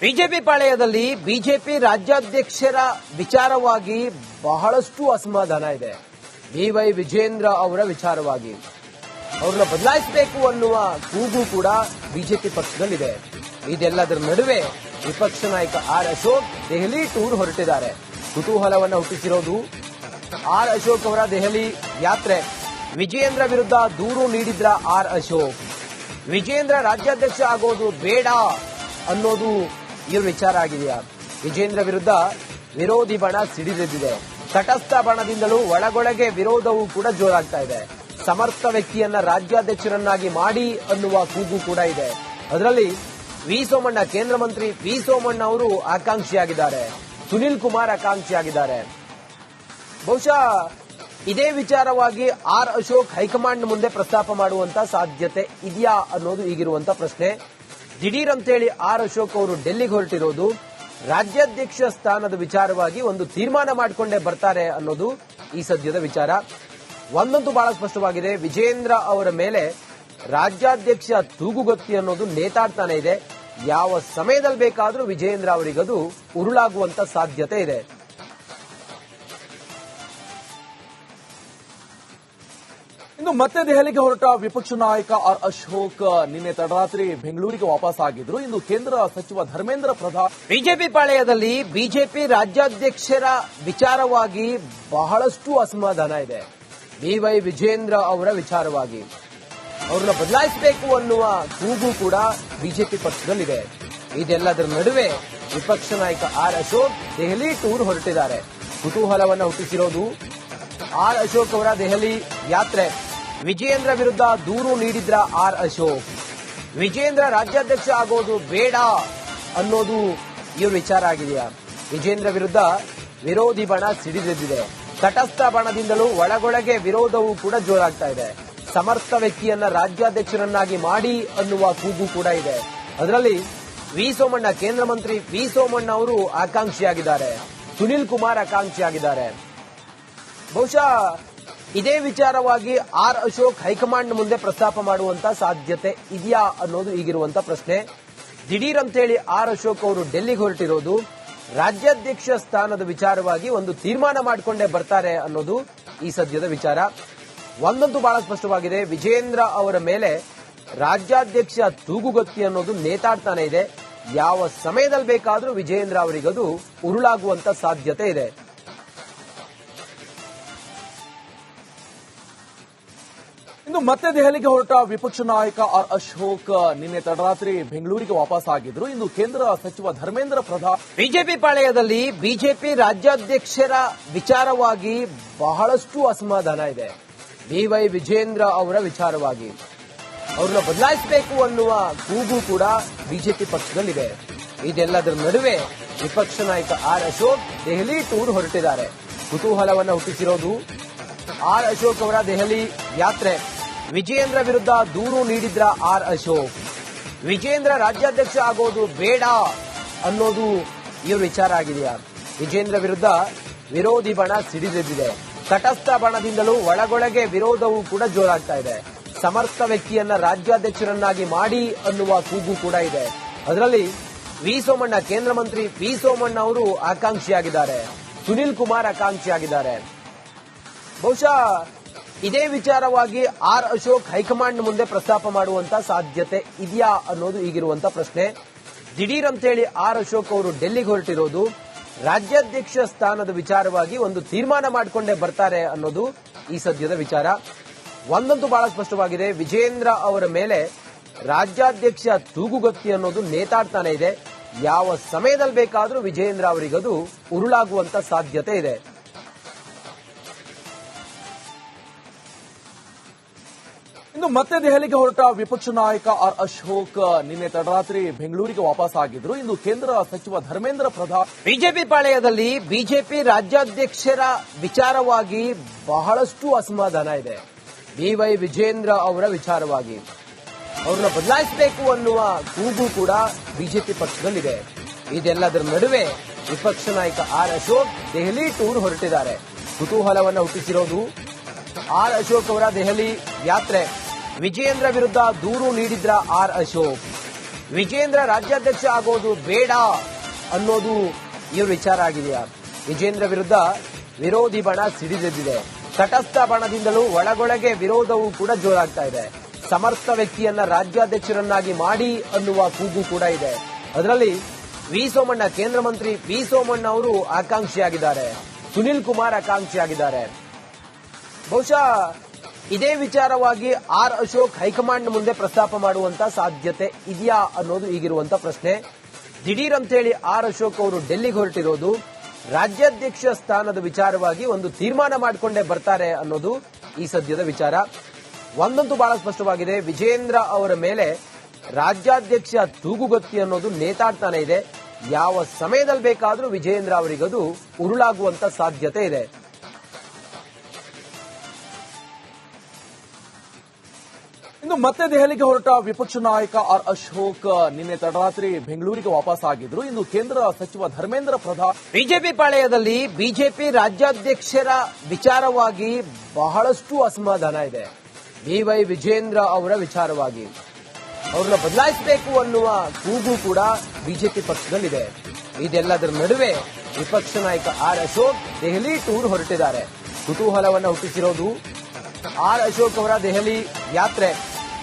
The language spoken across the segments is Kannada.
ಬಿಜೆಪಿ ಪಾಳೆಯದಲ್ಲಿ ಬಿಜೆಪಿ ರಾಜ್ಯಾಧ್ಯಕ್ಷರ ವಿಚಾರವಾಗಿ ಬಹಳಷ್ಟು ಅಸಮಾಧಾನ ಇದೆ. ಬಿವೈ ವಿಜೇಂದ್ರ ಅವರ ವಿಚಾರವಾಗಿ. ಅವ್ರನ್ನ ಬದಲಾಯಿಸಬೇಕು ಅನ್ನುವ ಕೂಗು ಕೂಡ ಬಿಜೆಪಿ ಪಕ್ಷದಲ್ಲಿದೆ. ಇದೆಲ್ಲದರ ನಡುವೆ ವಿಪಕ್ಷ ನಾಯಕ ಆರ್ ಅಶೋಕ್ ದೆಹಲಿ ಟೂರ್ ಹೊರಟಿದ್ದಾರೆ. ಕುತೂಹಲವನ್ನು ಹುಟ್ಟಿಸಿರೋದು ಆರ್ ಅಶೋಕ್ ಅವರ ದೆಹಲಿ ಯಾತ್ರೆ. ವಿಜೇಂದ್ರ ವಿರುದ್ಧ ದೂರು ನೀಡಿದ್ರ ಆರ್ ಅಶೋಕ್. ವಿಜೇಂದ್ರ ರಾಜ್ಯಾಧ್ಯಕ್ಷ ಆಗೋದು ಬೇಡ ಅನ್ನೋದು ಇವ್ರ ವಿಚಾರ ಆಗಿದೆಯಾ? ವಿಜೇಂದ್ರ ವಿರುದ್ಧ ವಿರೋಧಿ ಬಣ ಸಿಡಿದೆದ್ದಿದೆ. ತಟಸ್ಥ ಬಣದಿಂದಲೂ ಒಳಗೊಳಗೆ ವಿರೋಧವೂ ಕೂಡ ಜೋರಾಗ್ತಾ ಇದೆ. ಸಮರ್ಥ ವ್ಯಕ್ತಿಯನ್ನ ರಾಜ್ಯಾಧ್ಯಕ್ಷರನ್ನಾಗಿ ಮಾಡಿ ಅನ್ನುವ ಕೂಗು ಕೂಡ ಇದೆ. ಅದರಲ್ಲಿ ವಿ ಸೋಮಣ್ಣ, ಕೇಂದ್ರ ಮಂತ್ರಿ ವಿ ಸೋಮಣ್ಣ ಅವರು ಆಕಾಂಕ್ಷಿಯಾಗಿದ್ದಾರೆ. ಸುನಿಲ್ ಕುಮಾರ್ ಆಕಾಂಕ್ಷಿಯಾಗಿದ್ದಾರೆ. ಬಹುಶಃ ಇದೇ ವಿಚಾರವಾಗಿ ಆರ್ ಅಶೋಕ್ ಹೈಕಮಾಂಡ್ ಮುಂದೆ ಪ್ರಸ್ತಾಪ ಮಾಡುವಂತ ಸಾಧ್ಯತೆ ಇದೆಯಾ ಅನ್ನೋದು ಈಗಿರುವಂತ ಪ್ರಶ್ನೆ. ದಿಢೀರ್ ಅಂತೇಳಿ ಆರ್ ಅಶೋಕ್ ಅವರು ಡೆಲ್ಲಿಗೆ ಹೊರಟಿರೋದು ರಾಜ್ಯಾಧ್ಯಕ್ಷ ಸ್ಥಾನದ ವಿಚಾರವಾಗಿ ಒಂದು ತೀರ್ಮಾನ ಮಾಡಿಕೊಂಡೇ ಬರ್ತಾರೆ ಅನ್ನೋದು ಈ ಸದ್ಯದ ವಿಚಾರ. ಒಂದಂತೂ ಬಹಳ ಸ್ಪಷ್ಟವಾಗಿದೆ. ವಿಜೇಂದ್ರ ಅವರ ಮೇಲೆ ರಾಜ್ಯಾಧ್ಯಕ್ಷ ತೂಗುಗತ್ತಿ ಅನ್ನೋದು ನೇತಾಡ್ತಾನೆ ಇದೆ. ಯಾವ ಸಮಯದಲ್ಲಿ ಬೇಕಾದರೂ ವಿಜೇಂದ್ರ ಅವರಿಗದು ಉರುಳಾಗುವಂತ ಸಾಧ್ಯತೆ ಇದೆ. ಇನ್ನು ಮತ್ತೆ ದೆಹಲಿಗೆ ಹೊರಟ ವಿಪಕ್ಷ ನಾಯಕ ಆರ್ ಅಶೋಕ್, ನಿನ್ನೆ ತಡರಾತ್ರಿ ಬೆಂಗಳೂರಿಗೆ ವಾಪಸ್ ಆಗಿದ್ರು. ಇಂದು ಕೇಂದ್ರ ಸಚಿವ ಧರ್ಮೇಂದ್ರ ಪ್ರಧಾನ್ ಬಿಜೆಪಿ ಪಾಳೆಯದಲ್ಲಿ ಬಿಜೆಪಿ ರಾಜ್ಯಾಧ್ಯಕ್ಷರ ವಿಚಾರವಾಗಿ ಬಹಳಷ್ಟು ಅಸಮಾಧಾನ ಇದೆ. ಬಿವೈ ವಿಜೇಂದ್ರ ಅವರ ವಿಚಾರವಾಗಿ ಅವ್ರನ್ನ ಬದಲಾಯಿಸಬೇಕು ಅನ್ನುವ ಕೂಗು ಕೂಡ ಬಿಜೆಪಿ ಪಕ್ಷದಲ್ಲಿದೆ. ಇದೆಲ್ಲದರ ನಡುವೆ ವಿಪಕ್ಷ ನಾಯಕ ಆರ್ ಅಶೋಕ್ ದೆಹಲಿ ಟೂರ್ ಹೊರಟಿದ್ದಾರೆ. ಕುತೂಹಲವನ್ನ ಹುಟ್ಟಿಸಿರೋದು ಆರ್ ಅಶೋಕ್ ಅವರ ದೆಹಲಿ ಯಾತ್ರೆ. ವಿಜೇಂದ್ರ ವಿರುದ್ಧ ದೂರು ನೀಡಿದ್ರ ಆರ್ ಅಶೋಕ್. ವಿಜೇಂದ್ರ ರಾಜ್ಯಾಧ್ಯಕ್ಷ ಆಗೋದು ಬೇಡ ಅನ್ನೋದು ಇವ್ರ ವಿಚಾರ ಆಗಿದೆಯಾ ವಿಜೇಂದ್ರ ವಿರುದ್ಧ ವಿರೋಧಿ ಬಣ ಸಿಡಿದೆದ್ದಿದೆ. ತಟಸ್ಥ ಬಣದಿಂದಲೂ ಒಳಗೊಳಗೆ ವಿರೋಧವೂ ಕೂಡ ಜೋರಾಗ್ತಾ ಇದೆ. ಸಮರ್ಥ ವ್ಯಕ್ತಿಯನ್ನ ರಾಜ್ಯಾಧ್ಯಕ್ಷರನ್ನಾಗಿ ಮಾಡಿ ಅನ್ನುವ ಕೂಗು ಕೂಡ ಇದೆ. ಅದರಲ್ಲಿ ವಿ ಸೋಮಣ್ಣ, ಕೇಂದ್ರ ಮಂತ್ರಿ ವಿ ಸೋಮಣ್ಣ ಅವರು ಆಕಾಂಕ್ಷಿಯಾಗಿದ್ದಾರೆ. ಸುನಿಲ್ ಕುಮಾರ್ ಆಕಾಂಕ್ಷಿಯಾಗಿದ್ದಾರೆ. ಬಹುಶಃ ಇದೇ ವಿಚಾರವಾಗಿ ಆರ್ ಅಶೋಕ್ ಹೈಕಮಾಂಡ್ ಮುಂದೆ ಪ್ರಸ್ತಾಪ ಮಾಡುವಂತ ಸಾಧ್ಯತೆ ಇದೆಯಾ ಅನ್ನೋದು ಈಗಿರುವಂತ ಪ್ರಶ್ನೆ. ದಿಢೀರ್ ಅಂತೇಳಿ ಆರ್ ಅಶೋಕ್ ಅವರು ಡೆಲ್ಲಿಗೆ ಹೊರಟಿರೋದು. ರಾಜ್ಯಾಧ್ಯಕ್ಷ ಸ್ಥಾನದ ವಿಚಾರವಾಗಿ ಒಂದು ತೀರ್ಮಾನ ಮಾಡಿಕೊಂಡೇ ಬರ್ತಾರೆ ಅನ್ನೋದು ಈ ಸದ್ಯದ ವಿಚಾರ. ಒಂದಂತೂ ಬಹಳ ಸ್ಪಷ್ಟವಾಗಿದೆ. ವಿಜೇಂದ್ರ ಅವರ ಮೇಲೆ ರಾಜ್ಯಾಧ್ಯಕ್ಷ ತೂಗುಗತ್ತಿ ಅನ್ನೋದು ನೇತಾಡ್ತಾನೆ ಇದೆ. ಯಾವ ಸಮಯದಲ್ಲಿ ಬೇಕಾದರೂ ವಿಜೇಂದ್ರ ಅವರಿಗದು ಉರುಳಾಗುವಂತ ಸಾಧ್ಯತೆ ಇದೆ. ಮತ್ತೆ ದೆಹಲಿಗೆ ಹೊರಟ ವಿಪಕ್ಷ ನಾಯಕ ಆರ್ ಅಶೋಕ್, ನಿನ್ನೆ ತಡರಾತ್ರಿ ಬೆಂಗಳೂರಿಗೆ ವಾಪಸ್ ಆಗಿದ್ರು. ಇಂದು ಕೇಂದ್ರ ಸಚಿವ ಧರ್ಮೇಂದ್ರ ಪ್ರಧಾನ್ ಬಿಜೆಪಿ ಪಾಳೆಯದಲ್ಲಿ ಬಿಜೆಪಿ ರಾಜ್ಯಾಧ್ಯಕ್ಷರ ವಿಚಾರವಾಗಿ ಬಹಳಷ್ಟು ಅಸಮಾಧಾನ ಇದೆ. ಬಿವೈ ವಿಜೇಂದ್ರ ಅವರ ವಿಚಾರವಾಗಿ ಅವ್ರನ್ನ ಬದಲಾಯಿಸಬೇಕು ಅನ್ನುವ ಕೂಗು ಕೂಡ ಬಿಜೆಪಿ ಪಕ್ಷದಲ್ಲಿದೆ. ಇದೆಲ್ಲದರ ನಡುವೆ ವಿಪಕ್ಷ ನಾಯಕ ಆರ್ ಅಶೋಕ್ ದೆಹಲಿ ಟೂರ್ ಹೊರಟಿದ್ದಾರೆ. ಕುತೂಹಲವನ್ನು ಹುಟ್ಟಿಸಿರೋದು ಆರ್ ಅಶೋಕ್ ಅವರ ದೆಹಲಿ ಯಾತ್ರೆ. ವಿಜೇಂದ್ರ ವಿರುದ್ಧ ದೂರು ನೀಡಿದ್ರ ಆರ್ ಅಶೋಕ್. ವಿಜೇಂದ್ರ ರಾಜ್ಯಾಧ್ಯಕ್ಷ ಆಗೋದು ಬೇಡ ಅನ್ನೋದು ಇವ್ರ ವಿಚಾರ ಆಗಿದೆಯಾ? ವಿಜೇಂದ್ರ ವಿರುದ್ಧ ವಿರೋಧಿ ಬಣ ಸಿಡಿದೆದ್ದಿದೆ. ತಟಸ್ಥ ಬಣದಿಂದಲೂ ಒಳಗೊಳಗೆ ವಿರೋಧವೂ ಕೂಡ ಜೋರಾಗ್ತಾ ಇದೆ. ಸಮರ್ಥ ವ್ಯಕ್ತಿಯನ್ನ ರಾಜ್ಯಾಧ್ಯಕ್ಷರನ್ನಾಗಿ ಮಾಡಿ ಅನ್ನುವ ಕೂಗು ಕೂಡ ಇದೆ. ಅದರಲ್ಲಿ ವಿ ಸೋಮಣ್ಣ, ಕೇಂದ್ರ ಮಂತ್ರಿ ವಿ ಸೋಮಣ್ಣ ಅವರು ಆಕಾಂಕ್ಷಿಯಾಗಿದ್ದಾರೆ. ಸುನಿಲ್ ಕುಮಾರ್ ಆಕಾಂಕ್ಷಿಯಾಗಿದ್ದಾರೆ. ಬಹುಶಃ ಇದೇ ವಿಚಾರವಾಗಿ ಆರ್ ಅಶೋಕ್ ಹೈಕಮಾಂಡ್ ಮುಂದೆ ಪ್ರಸ್ತಾಪ ಮಾಡುವಂತ ಸಾಧ್ಯತೆ ಇದೆಯಾ ಅನ್ನೋದು ಈಗಿರುವಂತ ಪ್ರಶ್ನೆ. ದಿಢೀರ್ ಅಂತೇಳಿ ಆರ್ ಅಶೋಕ್ ಅವರು ಡೆಲ್ಲಿಗೆ ಹೊರಟಿರೋದು, ರಾಜ್ಯಾಧ್ಯಕ್ಷ ಸ್ಥಾನದ ವಿಚಾರವಾಗಿ ಒಂದು ತೀರ್ಮಾನ ಮಾಡಿಕೊಂಡೇ ಬರ್ತಾರೆ ಅನ್ನೋದು ಈ ಸದ್ಯದ ವಿಚಾರ. ಒಂದಂತೂ ಬಹಳ ಸ್ಪಷ್ಟವಾಗಿದೆ, ವಿಜೇಂದ್ರ ಅವರ ಮೇಲೆ ರಾಜ್ಯಾಧ್ಯಕ್ಷ ತೂಗುಗತ್ತಿ ಅನ್ನೋದು ನೇತಾಡ್ತಾನೆ ಇದೆ. ಯಾವ ಸಮಯದಲ್ಲಿ ಬೇಕಾದರೂ ವಿಜೇಂದ್ರ ಅವರಿಗದು ಉರುಳಾಗುವಂತ ಸಾಧ್ಯತೆ ಇದೆ. ಇನ್ನು ಮತ್ತೆ ದೆಹಲಿಗೆ ಹೊರಟ ವಿಪಕ್ಷ ನಾಯಕ ಆರ್ ಅಶೋಕ್, ನಿನ್ನೆ ತಡರಾತ್ರಿ ಬೆಂಗಳೂರಿಗೆ ವಾಪಸ್ ಆಗಿದ್ರು. ಇಂದು ಕೇಂದ್ರ ಸಚಿವ ಧರ್ಮೇಂದ್ರ ಪ್ರಧಾನ್ ಬಿಜೆಪಿ ಪಾಳೆಯದಲ್ಲಿ ಬಿಜೆಪಿ ರಾಜ್ಯಾಧ್ಯಕ್ಷರ ವಿಚಾರವಾಗಿ ಬಹಳಷ್ಟು ಅಸಮಾಧಾನ ಇದೆ. ಬಿವೈ ವಿಜೇಂದ್ರ ಅವರ ವಿಚಾರವಾಗಿ ಅವ್ರನ್ನ ಬದಲಾಯಿಸಬೇಕು ಅನ್ನುವ ಕೂಗು ಕೂಡ ಬಿಜೆಪಿ ಪಕ್ಷದಲ್ಲಿದೆ. ಇದೆಲ್ಲದರ ನಡುವೆ ವಿಪಕ್ಷ ನಾಯಕ ಆರ್ ಅಶೋಕ್ ದೆಹಲಿ ಟೂರ್ ಹೊರಟಿದ್ದಾರೆ. ಕುತೂಹಲವನ್ನು ಹುಟ್ಟಿಸಿರೋದು ಆರ್ ಅಶೋಕ್ ಅವರ ದೆಹಲಿ ಯಾತ್ರೆ. ವಿಜೇಂದ್ರ ವಿರುದ್ಧ ದೂರು ನೀಡಿದ್ರ ಆರ್ ಅಶೋಕ್. ವಿಜೇಂದ್ರ ರಾಜ್ಯಾಧ್ಯಕ್ಷ ಆಗೋದು ಬೇಡ ಅನ್ನೋದು ಇವ್ರ ವಿಚಾರ ಆಗಿದೆಯಾ ವಿಜೇಂದ್ರ ವಿರುದ್ಧ ವಿರೋಧಿ ಬಣ ಸಿಡಿದೆದ್ದಿದೆ. ತಟಸ್ಥ ಬಣದಿಂದಲೂ ಒಳಗೊಳಗೆ ವಿರೋಧವೂ ಕೂಡ ಜೋರಾಗ್ತಾ ಇದೆ. ಸಮರ್ಥ ವ್ಯಕ್ತಿಯನ್ನ ರಾಜ್ಯಾಧ್ಯಕ್ಷರನ್ನಾಗಿ ಮಾಡಿ ಅನ್ನುವ ಕೂಗು ಕೂಡ ಇದೆ. ಅದರಲ್ಲಿ ವಿ ಸೋಮಣ್ಣ, ಕೇಂದ್ರ ಮಂತ್ರಿ ವಿ ಸೋಮಣ್ಣ ಅವರು ಆಕಾಂಕ್ಷಿಯಾಗಿದ್ದಾರೆ. ಸುನಿಲ್ ಕುಮಾರ್ ಆಕಾಂಕ್ಷಿಯಾಗಿದ್ದಾರೆ. ಬಹುಶಃ ಇದೇ ವಿಚಾರವಾಗಿ ಆರ್ ಅಶೋಕ್ ಹೈಕಮಾಂಡ್ ಮುಂದೆ ಪ್ರಸ್ತಾಪ ಮಾಡುವಂತ ಸಾಧ್ಯತೆ ಇದೆಯಾ ಅನ್ನೋದು ಈಗಿರುವಂತ ಪ್ರಶ್ನೆ. ದಿಢೀರ್ ಅಂತೇಳಿ ಆರ್ ಅಶೋಕ್ ಅವರು ಡೆಲ್ಲಿಗೆ ಹೊರಟಿರೋದು ರಾಜ್ಯಾಧ್ಯಕ್ಷ ಸ್ಥಾನದ ವಿಚಾರವಾಗಿ ಒಂದು ತೀರ್ಮಾನ ಮಾಡಿಕೊಂಡೇ ಬರ್ತಾರೆ ಅನ್ನೋದು ಈ ಸದ್ಯದ ವಿಚಾರ. ಒಂದಂತೂ ಬಹಳ ಸ್ಪಷ್ಟವಾಗಿದೆ. ವಿಜೇಂದ್ರ ಅವರ ಮೇಲೆ ರಾಜ್ಯಾಧ್ಯಕ್ಷ ತೂಗುಗತ್ತಿ ಅನ್ನೋದು ನೇತಾಡ್ತಾನೆ ಇದೆ. ಯಾವ ಸಮಯದಲ್ಲಿ ಬೇಕಾದರೂ ವಿಜೇಂದ್ರ ಅವರಿಗದು ಉರುಳಾಗುವಂತ ಸಾಧ್ಯತೆ ಇದೆ. ಇನ್ನು ಮತ್ತೆ ದೆಹಲಿಗೆ ಹೊರಟ ವಿಪಕ್ಷ ನಾಯಕ ಆರ್ ಅಶೋಕ್ ನಿನ್ನೆ ತಡರಾತ್ರಿ ಬೆಂಗಳೂರಿಗೆ ವಾಪಸ್ ಆಗಿದ್ರು. ಇಂದು ಕೇಂದ್ರ ಸಚಿವ ಧರ್ಮೇಂದ್ರ ಪ್ರಧಾನ್ ಬಿಜೆಪಿ ಪಾಳೆಯದಲ್ಲಿ ಬಿಜೆಪಿ ರಾಜ್ಯಾಧ್ಯಕ್ಷರ ವಿಚಾರವಾಗಿ ಬಹಳಷ್ಟು ಅಸಮಾಧಾನ ಇದೆ. ಬಿವೈ ವಿಜೇಂದ್ರ ಅವರ ವಿಚಾರವಾಗಿ ಅವ್ರನ್ನ ಬದಲಾಯಿಸಬೇಕು ಅನ್ನುವ ಕೂಗು ಕೂಡ ಬಿಜೆಪಿ ಪಕ್ಷದಲ್ಲಿದೆ. ಇದೆಲ್ಲದರ ನಡುವೆ ವಿಪಕ್ಷ ನಾಯಕ ಆರ್ ಅಶೋಕ್ ದೆಹಲಿ ಟೂರ್ ಹೊರಟಿದ್ದಾರೆ. ಕುತೂಹಲವನ್ನು ಹುಟ್ಟಿಸಿರೋದು ಆರ್ ಅಶೋಕ್ ಅವರ ದೆಹಲಿ ಯಾತ್ರೆ.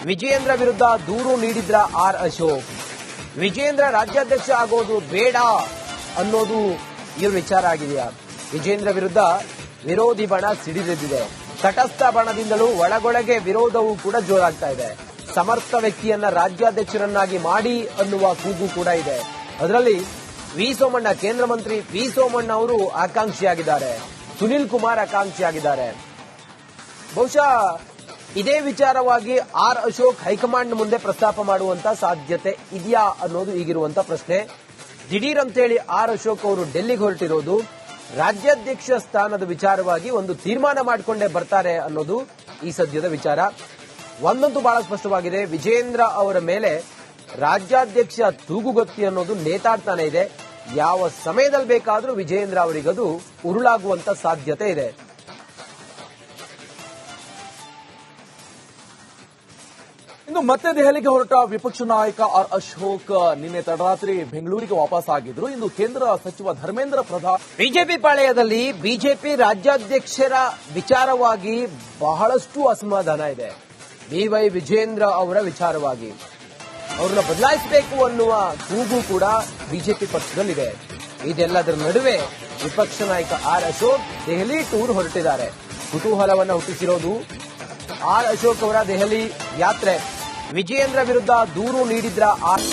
ವಿಜೇಂದ್ರ ವಿರುದ್ಧ ದೂರು ನೀಡಿದ್ರ ಆರ್ ಅಶೋಕ್. ವಿಜೇಂದ್ರ ರಾಜ್ಯಾಧ್ಯಕ್ಷ ಆಗೋದು ಬೇಡ ಅನ್ನೋದು ಇವ್ರ ವಿಚಾರ ಆಗಿದೆಯಾ ವಿಜೇಂದ್ರ ವಿರುದ್ಧ ವಿರೋಧಿ ಬಣ ಸಿಡಿದೆದ್ದಿದೆ. ತಟಸ್ಥ ಬಣದಿಂದಲೂ ಒಳಗೊಳಗೆ ವಿರೋಧವೂ ಕೂಡ ಜೋರಾಗ್ತಾ ಇದೆ. ಸಮರ್ಥ ವ್ಯಕ್ತಿಯನ್ನ ರಾಜ್ಯಾಧ್ಯಕ್ಷರನ್ನಾಗಿ ಮಾಡಿ ಅನ್ನುವ ಕೂಗು ಕೂಡ ಇದೆ. ಅದರಲ್ಲಿ ವಿ ಸೋಮಣ್ಣ, ಕೇಂದ್ರ ಮಂತ್ರಿ ವಿ ಸೋಮಣ್ಣ ಅವರು ಆಕಾಂಕ್ಷಿಯಾಗಿದ್ದಾರೆ. ಸುನಿಲ್ ಕುಮಾರ್ ಆಕಾಂಕ್ಷಿಯಾಗಿದ್ದಾರೆ. ಬಹುಶಃ ಇದೇ ವಿಚಾರವಾಗಿ ಆರ್ ಅಶೋಕ್ ಹೈಕಮಾಂಡ್ ಮುಂದೆ ಪ್ರಸ್ತಾಪ ಮಾಡುವಂತ ಸಾಧ್ಯತೆ ಇದೆಯಾ ಅನ್ನೋದು ಈಗಿರುವಂತ ಪ್ರಶ್ನೆ. ದಿಢೀರ್ ಅಂತೇಳಿ ಆರ್ ಅಶೋಕ್ ಅವರು ಡೆಲ್ಲಿಗೆ ಹೊರಟಿರೋದು. ರಾಜ್ಯಾಧ್ಯಕ್ಷ ಸ್ಥಾನದ ವಿಚಾರವಾಗಿ ಒಂದು ತೀರ್ಮಾನ ಮಾಡಿಕೊಂಡೇ ಬರ್ತಾರೆ ಅನ್ನೋದು ಈ ಸದ್ಯದ ವಿಚಾರ. ಒಂದಂತೂ ಬಹಳ ಸ್ಪಷ್ಟವಾಗಿದೆ. ವಿಜೇಂದ್ರ ಅವರ ಮೇಲೆ ರಾಜ್ಯಾಧ್ಯಕ್ಷ ತೂಗುಗತ್ತಿ ಅನ್ನೋದು ನೇತಾಡ್ತಾನೆ ಇದೆ. ಯಾವ ಸಮಯದಲ್ಲಿ ಬೇಕಾದರೂ ವಿಜೇಂದ್ರ ಅವರಿಗದು ಉರುಳಾಗುವಂತ ಸಾಧ್ಯತೆ ಇದೆ. ಇನ್ನು ಮತ್ತೆ ದೆಹಲಿಗೆ ಹೊರಟ ವಿಪಕ್ಷ ನಾಯಕ ಆರ್ ಅಶೋಕ್, ನಿನ್ನೆ ತಡರಾತ್ರಿ ಬೆಂಗಳೂರಿಗೆ ವಾಪಸ್ ಆಗಿದ್ರು. ಇಂದು ಕೇಂದ್ರ ಸಚಿವ ಧರ್ಮೇಂದ್ರ ಪ್ರಧಾನ್ ಬಿಜೆಪಿ ಪಾಳೆಯದಲ್ಲಿ ಬಿಜೆಪಿ ರಾಜ್ಯಾಧ್ಯಕ್ಷರ ವಿಚಾರವಾಗಿ ಬಹಳಷ್ಟು ಅಸಮಾಧಾನ ಇದೆ. ಬಿವೈ ವಿಜೇಂದ್ರ ಅವರ ವಿಚಾರವಾಗಿ ಅವ್ರನ್ನ ಬದಲಾಯಿಸಬೇಕು ಅನ್ನುವ ಕೂಗು ಕೂಡ ಬಿಜೆಪಿ ಪಕ್ಷದಲ್ಲಿದೆ. ಇದೆಲ್ಲದರ ನಡುವೆ ವಿಪಕ್ಷ ನಾಯಕ ಆರ್ ಅಶೋಕ್ ದೆಹಲಿ ಟೂರ್ ಹೊರಟಿದ್ದಾರೆ. ಕುತೂಹಲವನ್ನು ಹುಟ್ಟಿಸಿರೋದು ಆರ್ ಅಶೋಕ್ ಅವರ ದೆಹಲಿ ಯಾತ್ರೆ. ವಿಜೇಂದ್ರ ವಿರುದ್ಧ ದೂರು ನೀಡಿದ್ರ ಆರ್